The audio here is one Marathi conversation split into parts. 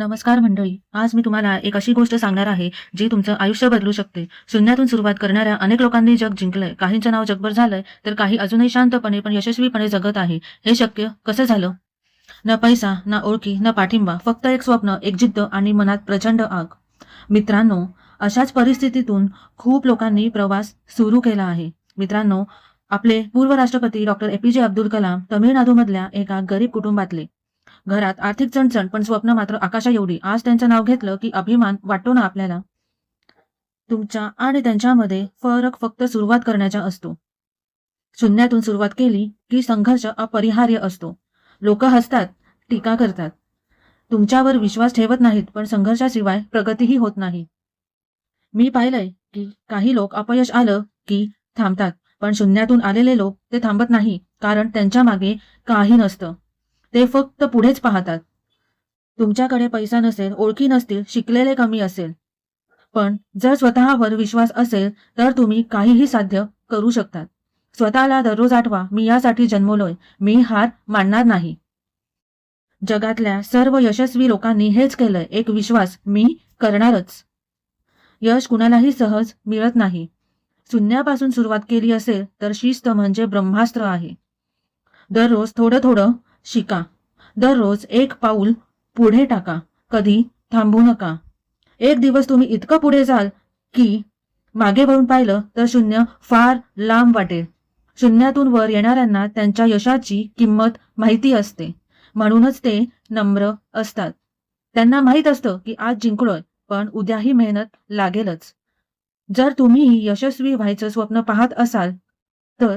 नमस्कार मंडळी आज मी तुम्हाला एक अशी गोष्ट सांगणार आहे जी तुमचं आयुष्य बदलू शकते. शून्यातून सुरुवात करणाऱ्या अनेक लोकांनी जग जिंकलंय. काहींचं नाव जगभर झालंय तर काही अजूनही शांतपणे पण यशस्वीपणे जगत आहे. हे शक्य कसं झालं? ना पैसा ना ओळखी ना पाठिंबा फक्त एक स्वप्न एक जिद्द आणि मनात प्रचंड आग. मित्रांनो अशाच परिस्थितीतून खूप लोकांनी प्रवास सुरू केला आहे. मित्रांनो आपले पूर्व राष्ट्रपती डॉक्टर जे अब्दुल कलाम तमिळनाडूमधल्या एका गरीब कुटुंबातले. घरात आर्थिक चणचण पण स्वप्न मात्र आकाशा एवढी. आज त्यांचं नाव घेतलं की अभिमान वाटतो ना आपल्याला. तुमच्या आणि त्यांच्यामध्ये फरक फक्त सुरुवात करण्याचा असतो. शून्यातून सुरुवात केली की संघर्ष अपरिहार्य असतो. लोक हसतात टीका करतात. तुमच्यावर विश्वास ठेवत नाहीत पण संघर्षाशिवाय प्रगतीही होत नाही. मी पाहिलंय की काही लोक अपयश आलं की थांबतात पण शून्यातून आलेले लोक ते थांबत नाही कारण त्यांच्या मागे काही नसतं. ते फक्त पुढेच पाहतात. तुमच्याकडे पैसा नसेल ओळखी नसतील शिकलेले कमी असेल. पण जर स्वतःवर विश्वास असेल तर तुम्ही काहीही साध्य करू शकतात. स्वतःला दररोज आठवा मी यासाठी जन्मलोय मी हार मानणार नाही. जगातल्या सर्व यशस्वी लोकांनी हेच केलंय एक विश्वास मी करणारच. यश कुणालाही सहज मिळत नाही. शून्यापासून सुरुवात केली असेल तर शिस्त म्हणजे ब्रह्मास्त्र आहे. दररोज थोडं थोडं शिका. दररोज एक पाऊल पुढे टाका. कधी थांबू नका. एक दिवस तुम्ही इतकं पुढे जाल की मागे वळून पाहिलं तर शून्य फार लांब वाटेल. शून्यातून वर येणाऱ्यांना त्यांच्या यशाची किंमत माहिती असते. म्हणूनच ते नम्र असतात. त्यांना माहीत असतं की आज जिंकलोय पण उद्याही मेहनत लागेलच. जर तुम्हीही यशस्वी व्हायचं स्वप्न पाहत असाल तर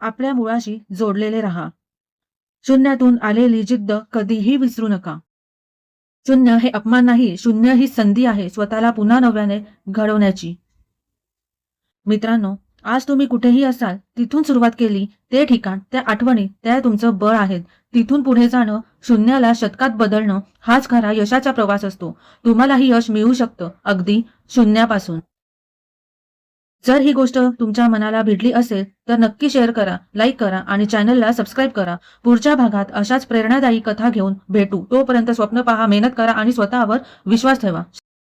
आपल्या मुळाशी जोडलेले राहा. शून्यातून आलेली जिद्द कधीही विसरू नका. शून्य हे अपमान नाही शून्य ही संधी आहे स्वतःला पुन्हा नव्याने घडवण्याची. मित्रांनो आज तुम्ही कुठेही असाल तिथून सुरुवात केली ते ठिकाण त्या आठवणी त्या तुमचं बळ आहेत. तिथून पुढे जाणं शून्याला शतकात बदलणं हाच खरा यशाचा प्रवास असतो. तुम्हालाही यश मिळू शकतं अगदी शून्यापासून. जर ही गोष्ट तुमच्या मनाला भिडली असेल तर नक्की शेअर करा लाईक करा आणि चॅनलला सबस्क्राईब करा. पुढच्या भागात अशाच प्रेरणादायी कथा घेऊन भेटू. तोपर्यंत स्वप्न पहा मेहनत करा आणि स्वतःवर विश्वास ठेवा.